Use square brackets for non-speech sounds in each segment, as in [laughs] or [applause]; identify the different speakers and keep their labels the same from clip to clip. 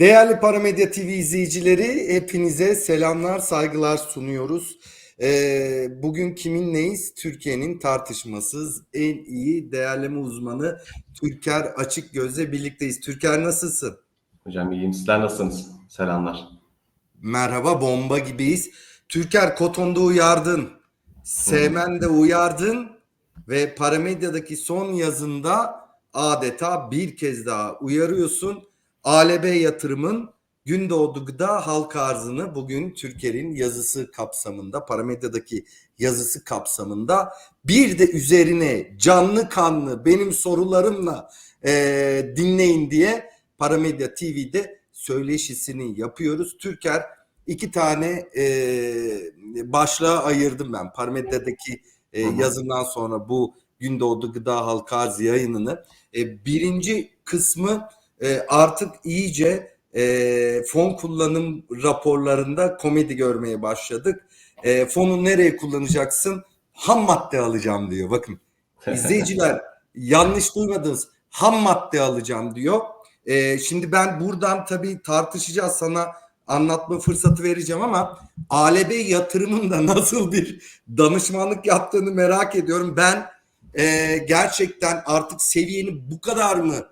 Speaker 1: Değerli Paramedya TV izleyicileri hepinize selamlar, saygılar sunuyoruz. Ee, bugün kiminleyiz? Türkiye'nin tartışmasız en iyi değerleme uzmanı Türker Açık Göz'le birlikteyiz. Türker nasılsın?
Speaker 2: Hocam iyiyim. Sizler nasılsınız? Selamlar.
Speaker 1: Merhaba, bomba gibiyiz. Türker Koton'da uyardın, Sevmen'de uyardın ve Paramedya'daki son yazında adeta bir kez daha uyarıyorsun. ALB yatırımın Gündoğdu Gıda halka arzını bugün Türker'in yazısı kapsamında, Paramedya'daki yazısı kapsamında bir de üzerine canlı kanlı benim sorularımla eee, dinleyin diye Paramedya TV'de söyleşisini yapıyoruz. Türker iki tane eee başlığa ayırdım ben Paramedya'daki e, yazından sonra bu Gündoğdu Gıda Halka Arz yayınını. E, birinci kısmı e, artık iyice e, fon kullanım raporlarında komedi görmeye başladık. E, fonu nereye kullanacaksın? Ham madde alacağım diyor. Bakın [laughs] izleyiciler yanlış duymadınız. Ham madde alacağım diyor. E, şimdi ben buradan tabii tartışacağız sana anlatma fırsatı vereceğim ama ALB yatırımında [laughs] nasıl bir danışmanlık yaptığını merak ediyorum. Ben e, gerçekten artık seviyenin bu kadar mı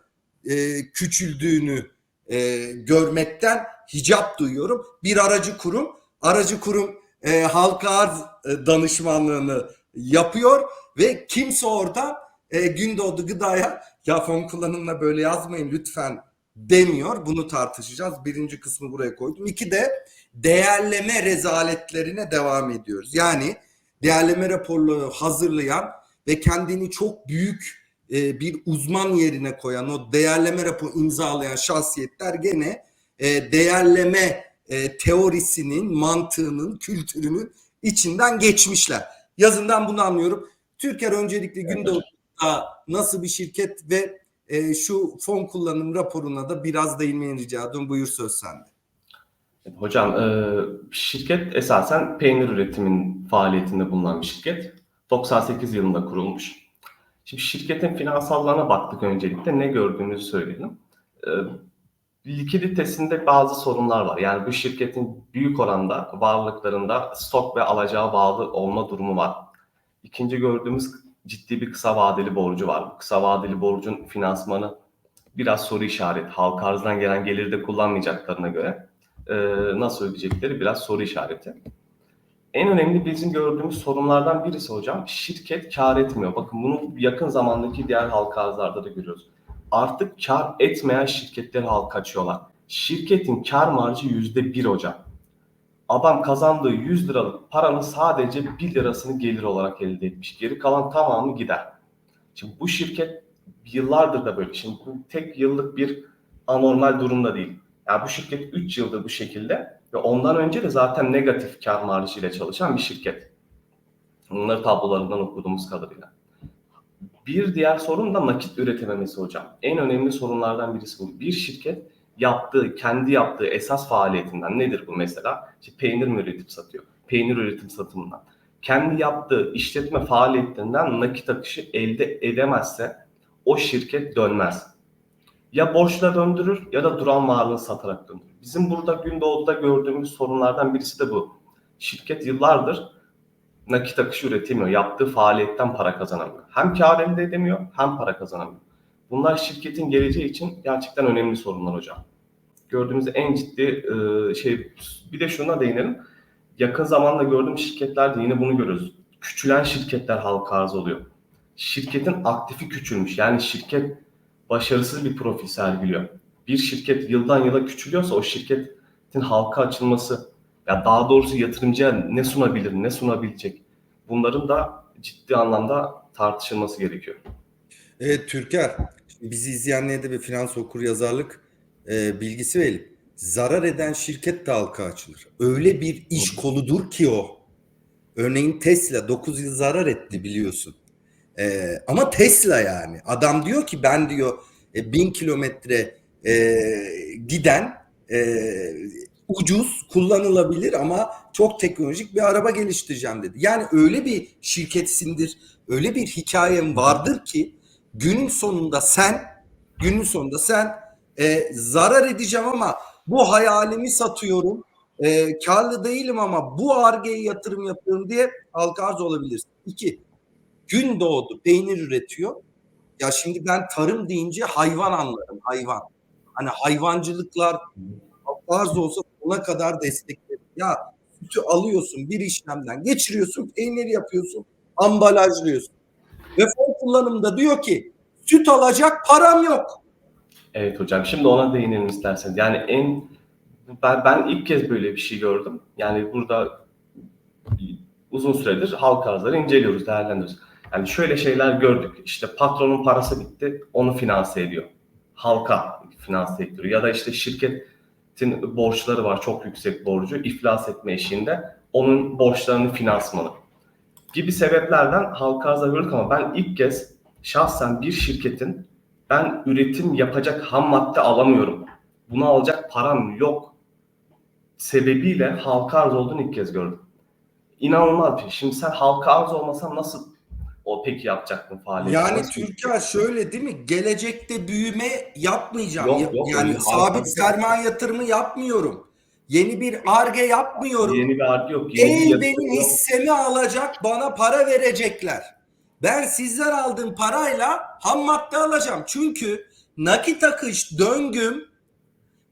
Speaker 1: e, küçüldüğünü e, görmekten hicap duyuyorum. Bir aracı kurum, aracı kurum e, halka arz e, danışmanlığını yapıyor ve kimse orada e, Gündoğdu Gıda'ya ya fon kullanımına böyle yazmayın lütfen demiyor. Bunu tartışacağız. Birinci kısmı buraya koydum. İki de değerleme rezaletlerine devam ediyoruz. Yani değerleme raporları hazırlayan ve kendini çok büyük e, bir uzman yerine koyan o değerleme raporu imzalayan şahsiyetler gene e, değerleme e, teorisinin, mantığının, kültürünün içinden geçmişler. Yazından bunu anlıyorum. Türker öncelikle Gündoğdu'da nasıl bir şirket ve e, şu fon kullanım raporuna da biraz değinmeni rica ediyorum. Buyur söz sende.
Speaker 2: Hocam e, şirket esasen peynir üretimin faaliyetinde bulunan bir şirket. 98 yılında kurulmuş. Şimdi şirketin finansallarına baktık öncelikle. Ne gördüğümüzü söyleyelim. E, likiditesinde bazı sorunlar var. Yani bu şirketin büyük oranda varlıklarında stok ve alacağı bağlı olma durumu var. İkinci gördüğümüz ciddi bir kısa vadeli borcu var. Bu kısa vadeli borcun finansmanı biraz soru işareti. Halka arzdan gelen geliri de kullanmayacaklarına göre e, nasıl ödeyecekleri biraz soru işareti. En önemli bizim gördüğümüz sorunlardan birisi hocam şirket kar etmiyor. Bakın bunu yakın zamandaki diğer halka arzlarda da görüyoruz. Artık kar etmeyen şirketleri halka açıyorlar. Şirketin kar marjı yüzde bir hocam. Adam kazandığı 100 liralık paranın sadece 1 lirasını gelir olarak elde etmiş. Geri kalan tamamı gider. Şimdi bu şirket yıllardır da böyle. Şimdi bu tek yıllık bir anormal durumda değil. Yani bu şirket 3 yıldır bu şekilde ve ondan önce de zaten negatif kar marjıyla çalışan bir şirket. Bunları tablolarından okuduğumuz kadarıyla. Bir diğer sorun da nakit üretememesi hocam. En önemli sorunlardan birisi bu. Bir şirket yaptığı, kendi yaptığı esas faaliyetinden nedir bu mesela? İşte peynir mi üretip satıyor? Peynir üretim satımından. Kendi yaptığı işletme faaliyetlerinden nakit akışı elde edemezse o şirket dönmez. Ya borçla döndürür ya da duran varlığını satarak döndürür. Bizim burada Gündoğdu'da gördüğümüz sorunlardan birisi de bu. Şirket yıllardır nakit akışı üretemiyor. Yaptığı faaliyetten para kazanamıyor. Hem kar elde edemiyor hem para kazanamıyor. Bunlar şirketin geleceği için gerçekten önemli sorunlar hocam. Gördüğümüz en ciddi e, şey bir de şuna değinelim. Yakın zamanda gördüğüm şirketlerde yine bunu görüyoruz. Küçülen şirketler halka arz oluyor. Şirketin aktifi küçülmüş. Yani şirket başarısız bir profil sergiliyor. Bir şirket yıldan yıla küçülüyorsa o şirketin halka açılması ya daha doğrusu yatırımcıya ne sunabilir, ne sunabilecek bunların da ciddi anlamda tartışılması gerekiyor.
Speaker 1: Evet Türker, bizi izleyenlere de bir finans okur yazarlık e, bilgisi verelim. Zarar eden şirket de halka açılır. Öyle bir iş koludur ki o. Örneğin Tesla 9 yıl zarar etti biliyorsun. E, ama Tesla yani. Adam diyor ki ben diyor e, bin kilometre e, giden e, ucuz, kullanılabilir ama çok teknolojik bir araba geliştireceğim dedi. Yani öyle bir şirketsindir, öyle bir hikayem vardır ki günün sonunda sen günün sonunda sen e, zarar edeceğim ama bu hayalimi satıyorum. E, karlı değilim ama bu argeye yatırım yapıyorum diye halka arz olabilirsin. İki, gün doğdu peynir üretiyor. Ya şimdi ben tarım deyince hayvan anlarım hayvan. Hani hayvancılıklar arz olsa ona kadar desteklerim. Ya sütü alıyorsun bir işlemden geçiriyorsun peynir yapıyorsun ambalajlıyorsun. Ve fon kullanımda diyor ki süt alacak param yok.
Speaker 2: Evet hocam. Şimdi ona değinelim isterseniz. Yani en ben, ben ilk kez böyle bir şey gördüm. Yani burada uzun süredir halk arzları inceliyoruz, değerlendiriyoruz. Yani şöyle şeyler gördük. İşte patronun parası bitti, onu finanse ediyor. Halka finanse ettiriyor. Ya da işte şirketin borçları var, çok yüksek borcu, iflas etme eşiğinde. Onun borçlarının finansmanı gibi sebeplerden halka arzları gördük ama ben ilk kez şahsen bir şirketin ben üretim yapacak ham madde alamıyorum. Bunu alacak param yok sebebiyle halka arz olduğunu ilk kez gördüm. İnanılmaz bir şey. Şimdi sen halka arz olmasan nasıl o peki yapacaktın faaliyeti?
Speaker 1: Yani Türkiye şöyle değil mi? Gelecekte büyüme yapmayacağım.
Speaker 2: Yok, yok,
Speaker 1: yani
Speaker 2: öyle
Speaker 1: sabit
Speaker 2: şey.
Speaker 1: sermaye yatırımı yapmıyorum. Yeni bir arge yapmıyorum.
Speaker 2: Yeni bir arge yok. Yeni yatırım
Speaker 1: benim
Speaker 2: yok.
Speaker 1: hissemi alacak bana para verecekler. Ben sizden aldığım parayla ham madde alacağım. Çünkü nakit akış döngüm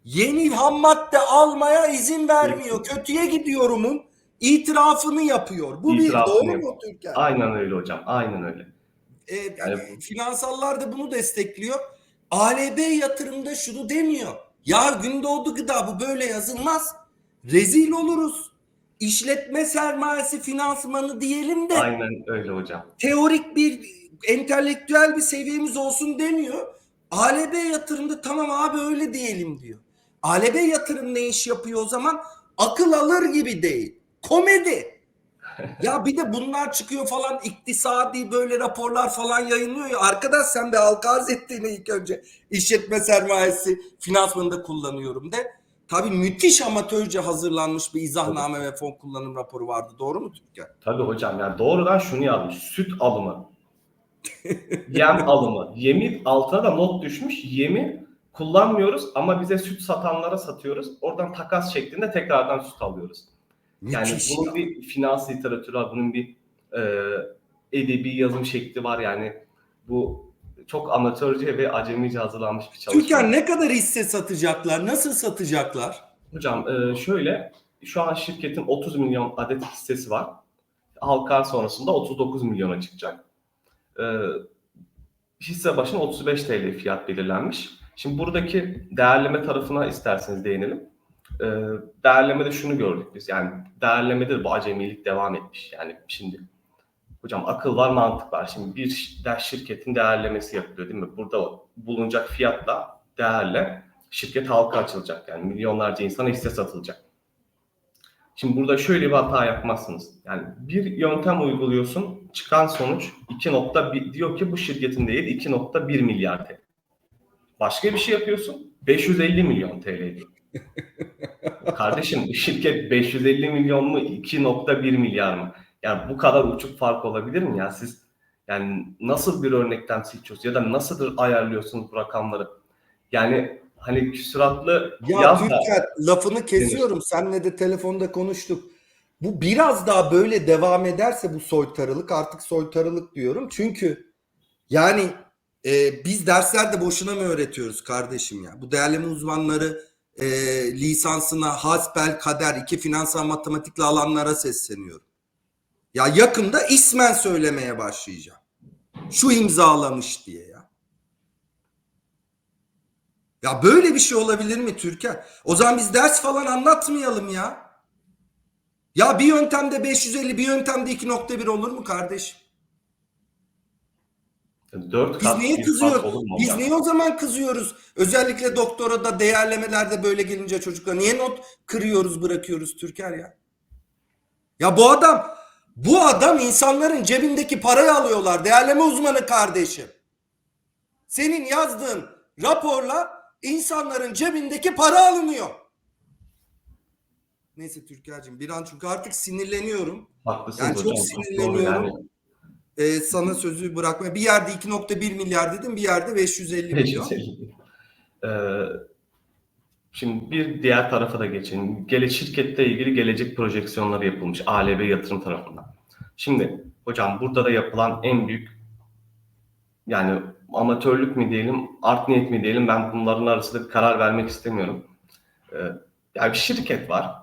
Speaker 1: yeni ham madde almaya izin vermiyor. Kötüye gidiyorumun itirafını yapıyor. Bu bir
Speaker 2: İtirafını
Speaker 1: doğru
Speaker 2: yapıyor.
Speaker 1: mu Türkan?
Speaker 2: Aynen öyle hocam. Aynen öyle.
Speaker 1: E,
Speaker 2: Yani-
Speaker 1: finansallar da bunu destekliyor. ALB yatırımda şunu demiyor. Ya Gündoğdu Gıda bu böyle yazılmaz. Rezil oluruz. İşletme sermayesi finansmanı diyelim de
Speaker 2: Aynen öyle hocam.
Speaker 1: teorik bir entelektüel bir seviyemiz olsun demiyor. ALB yatırımda tamam abi öyle diyelim diyor. ALB yatırım ne iş yapıyor o zaman? Akıl alır gibi değil. Komedi. ya bir de bunlar çıkıyor falan iktisadi böyle raporlar falan yayınlıyor ya. Arkadaş sen bir halka arz ettiğini ilk önce işletme sermayesi finansmanında kullanıyorum de. Tabii müthiş amatörce hazırlanmış bir izahname ve fon kullanım raporu vardı. Doğru mu Türkan?
Speaker 2: Tabii hocam yani doğrudan şunu yazmış. Süt alımı. Yem alımı. Yemi altına da not düşmüş. Yemi kullanmıyoruz ama bize süt satanlara satıyoruz. Oradan takas şeklinde tekrardan süt alıyoruz. Yani
Speaker 1: Müthiş
Speaker 2: bunun
Speaker 1: ya.
Speaker 2: bir finans literatürü var. Bunun bir e, edebi yazım şekli var. Yani bu çok amatörce ve acemice hazırlanmış bir çalışma.
Speaker 1: Türkan ne kadar hisse satacaklar? Nasıl satacaklar?
Speaker 2: Hocam e, şöyle şu an şirketin 30 milyon adet hissesi var. Halka sonrasında 39 milyona çıkacak. E, hisse başına 35 TL fiyat belirlenmiş. Şimdi buradaki değerleme tarafına isterseniz değinelim. E, değerlemede şunu gördük biz. Yani değerlemede de bu acemilik devam etmiş. Yani şimdi hocam akıl var mantık var. Şimdi bir der şirketin değerlemesi yapılıyor değil mi? Burada bulunacak fiyatla değerle şirket halka açılacak. Yani milyonlarca insana hisse satılacak. Şimdi burada şöyle bir hata yapmazsınız. Yani bir yöntem uyguluyorsun, çıkan sonuç 2.1 diyor ki bu şirketin değeri 2.1 milyar TL. Başka bir şey yapıyorsun, 550 milyon TL diyor. [laughs] Kardeşim şirket 550 milyon mu 2.1 milyar mı? Yani bu kadar uçuk fark olabilir mi ya? Siz yani nasıl bir örnekten seçiyorsunuz ya da nasıl ayarlıyorsunuz bu rakamları? Yani hani küsuratlı
Speaker 1: Ya
Speaker 2: yaz da-
Speaker 1: Türkan lafını kesiyorum. Senle de telefonda konuştuk. Bu biraz daha böyle devam ederse bu soytarılık artık soytarılık diyorum. Çünkü yani e, biz derslerde boşuna mı öğretiyoruz kardeşim ya? Bu değerleme uzmanları e, lisansına hasbel kader iki finansal matematikle alanlara sesleniyorum. Ya yakında ismen söylemeye başlayacağım. Şu imzalamış diye ya. Ya böyle bir şey olabilir mi Türkan? O zaman biz ders falan anlatmayalım ya. Ya bir yöntemde 550 bir yöntemde 2.1 olur mu kardeşim?
Speaker 2: 4
Speaker 1: Biz
Speaker 2: kat
Speaker 1: niye
Speaker 2: bir
Speaker 1: kızıyoruz? Biz niye o zaman kızıyoruz? Özellikle doktora da değerlemelerde böyle gelince çocuklar niye not kırıyoruz bırakıyoruz Türker ya? Ya bu adam bu adam insanların cebindeki parayı alıyorlar. Değerleme uzmanı kardeşim. Senin yazdığın raporla insanların cebindeki para alınıyor. Neyse Türker'cim bir an çünkü artık sinirleniyorum.
Speaker 2: Haklısınız
Speaker 1: Yani çok
Speaker 2: hocam.
Speaker 1: sinirleniyorum.
Speaker 2: Yani.
Speaker 1: Ee, sana sözü bırakmaya. Bir yerde 2.1 milyar dedim bir yerde 550 milyon.
Speaker 2: Ee, Şimdi bir diğer tarafa da geçelim. Gele şirkette ilgili gelecek projeksiyonları yapılmış ALB yatırım tarafından. Şimdi hocam burada da yapılan en büyük yani amatörlük mi diyelim, art niyet mi diyelim ben bunların arasında karar vermek istemiyorum. Ee, yani bir şirket var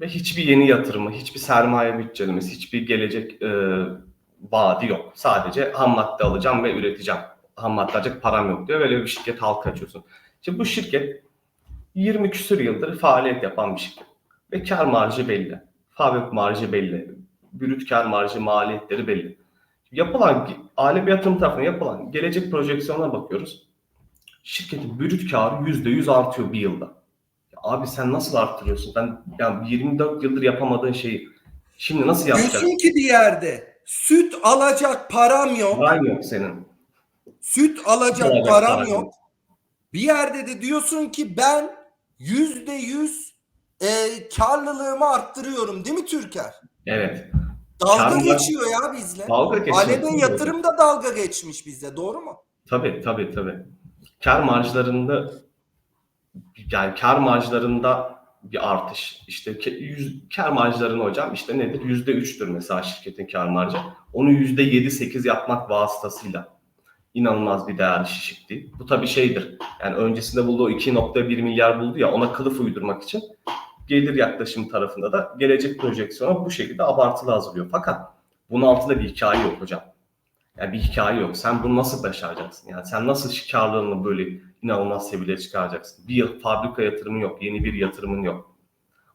Speaker 2: ve hiçbir yeni yatırımı, hiçbir sermaye bütçelemesi, hiçbir gelecek e, vaadi yok. Sadece ham madde alacağım ve üreteceğim. Ham madde alacak param yok diyor. Böyle bir şirket halka açıyorsun. Şimdi bu şirket 20 küsur yıldır faaliyet yapan bir şirket. Ve kar marjı belli. Fabrik marjı belli. Brüt kar marjı maliyetleri belli. Yapılan, bir yatırım tarafına yapılan gelecek projeksiyonuna bakıyoruz. Şirketin brüt karı %100 artıyor bir yılda. Ya abi sen nasıl arttırıyorsun? Ben yani 24 yıldır yapamadığın şeyi şimdi nasıl yapacaksın?
Speaker 1: Diyorsun ki bir yerde süt alacak param yok.
Speaker 2: Paran yok senin.
Speaker 1: Süt alacak
Speaker 2: Alacak
Speaker 1: param
Speaker 2: paran
Speaker 1: yok. Bir yerde de diyorsun ki ben yüzde yüz e, karlılığımı arttırıyorum değil mi Türker?
Speaker 2: Evet.
Speaker 1: Dalga
Speaker 2: Karlı-
Speaker 1: geçiyor ya bizle.
Speaker 2: Dalga geçiyor.
Speaker 1: Alebe yatırım da dalga geçmiş bizle doğru mu?
Speaker 2: Tabii tabii tabii. Kar marjlarında yani kar marjlarında bir artış. İşte yüz, kar marjlarını hocam işte nedir? Yüzde üçtür mesela şirketin kar marjı. Onu yüzde yedi sekiz yapmak vasıtasıyla inanılmaz bir değer şişikti. Bu tabii şeydir. Yani öncesinde bulduğu 2.1 milyar buldu ya ona kılıf uydurmak için gelir yaklaşım tarafında da gelecek projeksiyona bu şekilde abartılı hazırlıyor. Fakat bunun altında bir hikaye yok hocam. Yani bir hikaye yok. Sen bunu nasıl başaracaksın? Yani sen nasıl karlılığını böyle inanılmaz seviyeye çıkaracaksın? Bir yıl fabrika yatırımı yok, yeni bir yatırımın yok.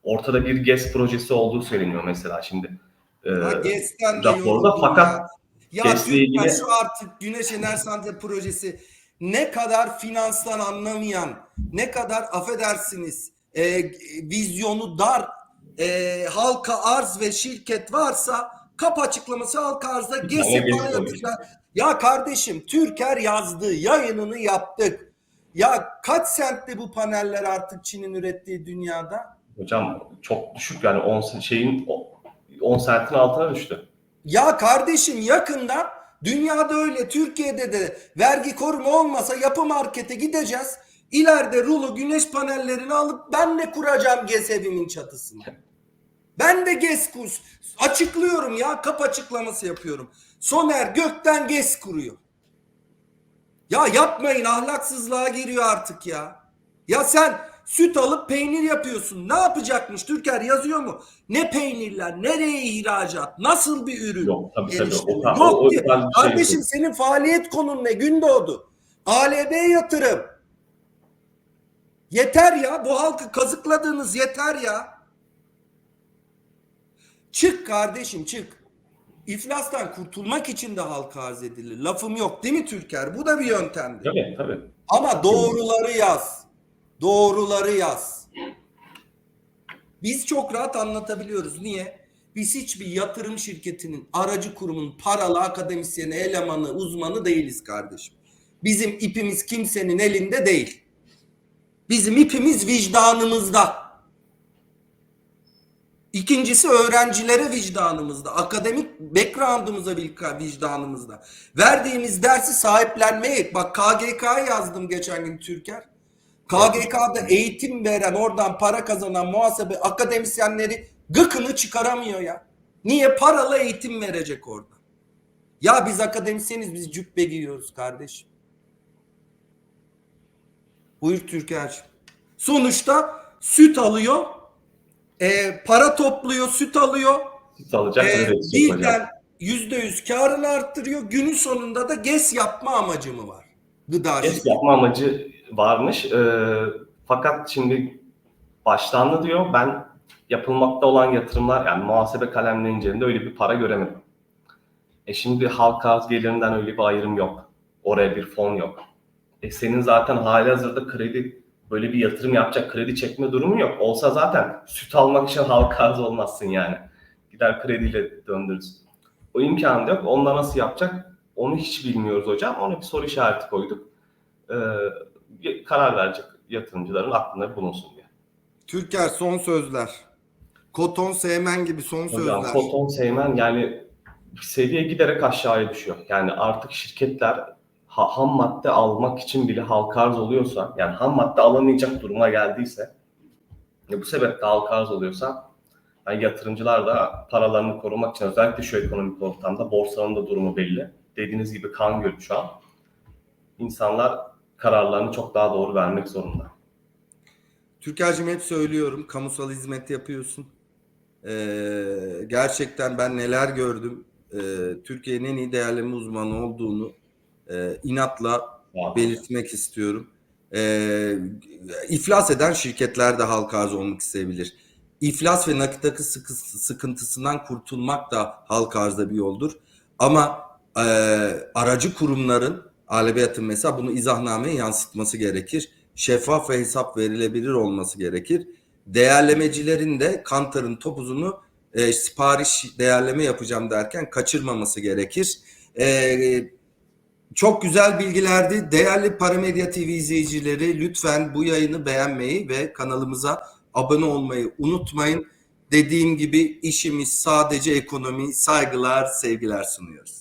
Speaker 2: Ortada bir GES projesi olduğu söyleniyor mesela şimdi.
Speaker 1: De
Speaker 2: raporda fakat
Speaker 1: ya.
Speaker 2: GES'le ilgili-
Speaker 1: şu artık Güneş Enerji Santrali projesi ne kadar finanstan anlamayan, ne kadar affedersiniz e, vizyonu dar e, halka arz ve şirket varsa kap açıklaması halka arzda GES
Speaker 2: tane GES
Speaker 1: yapan
Speaker 2: projesi.
Speaker 1: yapacak. Ya kardeşim Türker yazdı, yayınını yaptık. Ya kaç sentte bu paneller artık Çin'in ürettiği dünyada?
Speaker 2: hocam çok düşük yani 10 şeyin 10 sentin altına düştü.
Speaker 1: Ya kardeşim yakında dünyada öyle Türkiye'de de vergi koruma olmasa yapı markete gideceğiz. İleride rulo güneş panellerini alıp ben de kuracağım GES evimin çatısını. Ben de GES kurs açıklıyorum ya kap açıklaması yapıyorum. Soner gökten GES kuruyor. Ya yapmayın ahlaksızlığa giriyor artık ya. Ya sen süt alıp peynir yapıyorsun. Ne yapacakmış Türker yazıyor mu? Ne peynirler, nereye ihracat, nasıl bir ürün?
Speaker 2: Yok tabii tabii. O, o,
Speaker 1: Yok
Speaker 2: o, bir şey
Speaker 1: Kardeşim
Speaker 2: yok.
Speaker 1: senin faaliyet konun ne? Gündoğdu. ALB yatırım. Yeter ya. Bu halkı kazıkladığınız yeter ya. Çık kardeşim çık. İflastan kurtulmak için de halka arz edilir. Lafım yok değil mi Türker? Bu da bir yöntemdir.
Speaker 2: Tabii tabii.
Speaker 1: Ama doğruları yaz. Doğruları yaz. Biz çok rahat anlatabiliyoruz. Niye? Biz hiçbir yatırım şirketinin, aracı kurumun paralı akademisyeni, elemanı, uzmanı değiliz kardeşim. Bizim ipimiz kimsenin elinde değil. Bizim ipimiz vicdanımızda. İkincisi öğrencilere vicdanımızda, akademik background'ımıza vicdanımızda. Verdiğimiz dersi sahiplenmeye, bak KGK'ya yazdım geçen gün Türker. KGK'da eğitim veren, oradan para kazanan muhasebe akademisyenleri gıkını çıkaramıyor ya. Niye? Paralı eğitim verecek orada. Ya biz akademisyeniz, biz cübbe giyiyoruz kardeşim. Buyur Türker. Sonuçta süt alıyor, e, para topluyor, süt alıyor.
Speaker 2: Süt alacak,
Speaker 1: E,
Speaker 2: hocam.
Speaker 1: birden yüzde yüz karını arttırıyor. Günün sonunda da GES yapma amacı mı var? Gıda
Speaker 2: Es
Speaker 1: şirketi.
Speaker 2: yapma amacı varmış. Ee, fakat şimdi başlandı diyor. Ben yapılmakta olan yatırımlar yani muhasebe kalemlerince de öyle bir para göremedim. E şimdi halka arz gelirinden öyle bir ayrım yok. Oraya bir fon yok. E senin zaten hali hazırda kredi böyle bir yatırım yapacak kredi çekme durumu yok. Olsa zaten süt almak için [laughs] halka arz olmazsın yani. Gider krediyle döndürürsün. O imkan da yok. Onda nasıl yapacak? Onu hiç bilmiyoruz hocam. Ona bir soru işareti koyduk. Ee, karar verecek yatırımcıların aklında bulunsun diye.
Speaker 1: Türker son sözler. Koton Seymen gibi son
Speaker 2: Hocam
Speaker 1: sözler.
Speaker 2: Koton Seymen yani seviye giderek aşağıya düşüyor. Yani artık şirketler ha- ham madde almak için bile halka arz oluyorsa yani ham madde alamayacak duruma geldiyse E, bu sebeple halka arz oluyorsa yani yatırımcılar da paralarını korumak için özellikle şu ekonomik ortamda borsanın da durumu belli. Dediğiniz gibi kan gölü şu an. İnsanlar kararlarını çok daha doğru vermek zorunda.
Speaker 1: Türker'cim hep söylüyorum kamusal hizmet yapıyorsun. Ee, gerçekten ben neler gördüm. Ee, Türkiye'nin en iyi değerleme uzmanı olduğunu e, inatla belirtmek istiyorum. Ee, iflas eden şirketler de halka arz olmak isteyebilir. İflas ve nakit sıkı- sıkıntısından kurtulmak da halka arzda bir yoldur. Ama e, aracı kurumların alebiyatın mesela bunu izahnameye yansıtması gerekir. Şeffaf ve hesap verilebilir olması gerekir. Değerlemecilerin de Kantar'ın topuzunu e, sipariş değerleme yapacağım derken kaçırmaması gerekir. E, çok güzel bilgilerdi. Değerli Paramedya TV izleyicileri lütfen bu yayını beğenmeyi ve kanalımıza abone olmayı unutmayın. Dediğim gibi işimiz sadece ekonomi. Saygılar, sevgiler sunuyoruz.